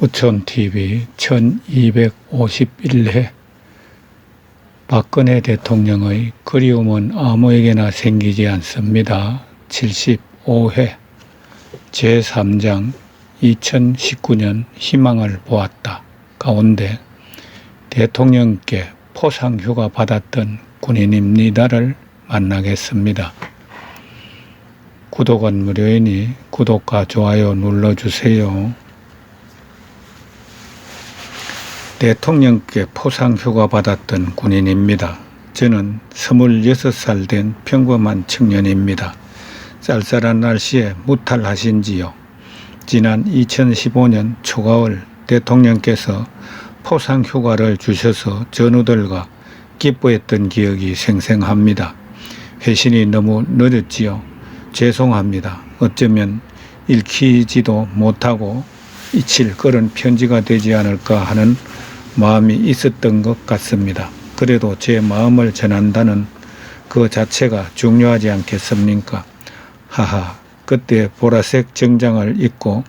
우촌TV 1251회 박근혜 대통령의 그리움은 아무에게나 생기지 않습니다. 75회 제3장 2019년 희망을 보았다. 가운데 대통령께 포상휴가 받았던 군인입니다를 만나겠습니다. 구독은 무료이니 구독과 좋아요 눌러주세요. 대통령께 포상 휴가 받았던 군인입니다. 저는 26살 된 평범한 청년입니다. 쌀쌀한 날씨에 무탈하신지요. 지난 2015년 초가을 대통령께서 포상 휴가를 주셔서 전우들과 기뻐했던 기억이 생생합니다. 회신이 너무 늦었지요. 죄송합니다. 어쩌면 읽히지도 못하고 잊힐 그런 편지가 되지 않을까 하는 마음이 있었던 것 같습니다. 그래도 제 마음을 전한다는 그 자체가 중요하지 않겠습니까? 하하, 그때 보라색 정장을 입고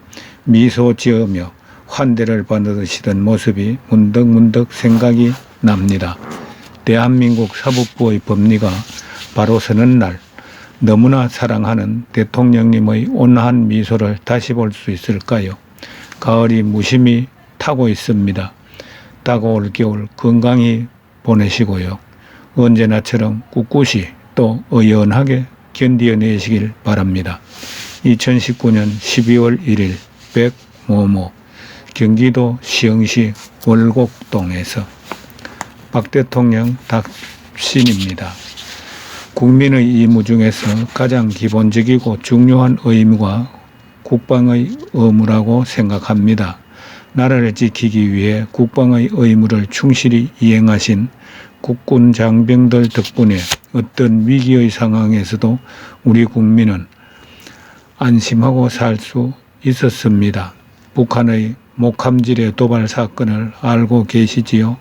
미소 지으며 환대를 받으시던 모습이 문득문득 생각이 납니다. 대한민국 사법부의 법리가 바로 서는 날 너무나 사랑하는 대통령님의 온화한 미소를 다시 볼 수 있을까요? 가을이 무심히 타고 있습니다. 다가올 겨울 건강히 보내시고요. 언제나처럼 꿋꿋이 또 의연하게 견디어내시길 바랍니다. 2019년 12월 1일 백모모 경기도 시흥시 월곡동에서 박 대통령 답신입니다. 국민의 임무 중에서 가장 기본적이고 중요한 의무가 국방의 의무라고 생각합니다. 나라를 지키기 위해 국방의 의무를 충실히 이행하신 국군 장병들 덕분에 어떤 위기의 상황에서도 우리 국민은 안심하고 살 수 있었습니다. 북한의 목함질의 도발 사건을 알고 계시지요?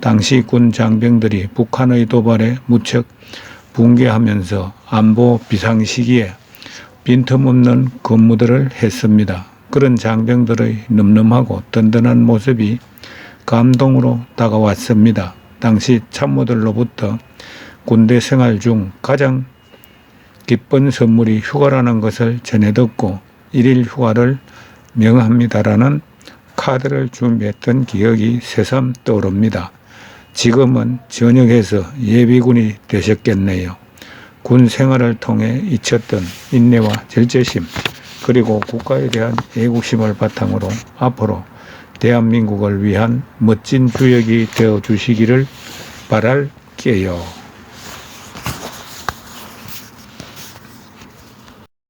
당시 군 장병들이 북한의 도발에 무척 붕괴하면서 안보 비상시기에 빈틈없는 근무들을 했습니다. 그런 장병들의 늠름하고 든든한 모습이 감동으로 다가왔습니다. 당시 참모들로부터 군대 생활 중 가장 기쁜 선물이 휴가라는 것을 전해 듣고 일일 휴가를 명합니다라는 카드를 준비했던 기억이 새삼 떠오릅니다. 지금은 전역에서 예비군이 되셨겠네요. 군 생활을 통해 잊혔던 인내와 절제심, 그리고 국가에 대한 애국심을 바탕으로 앞으로 대한민국을 위한 멋진 주역이 되어 주시기를 바랄게요.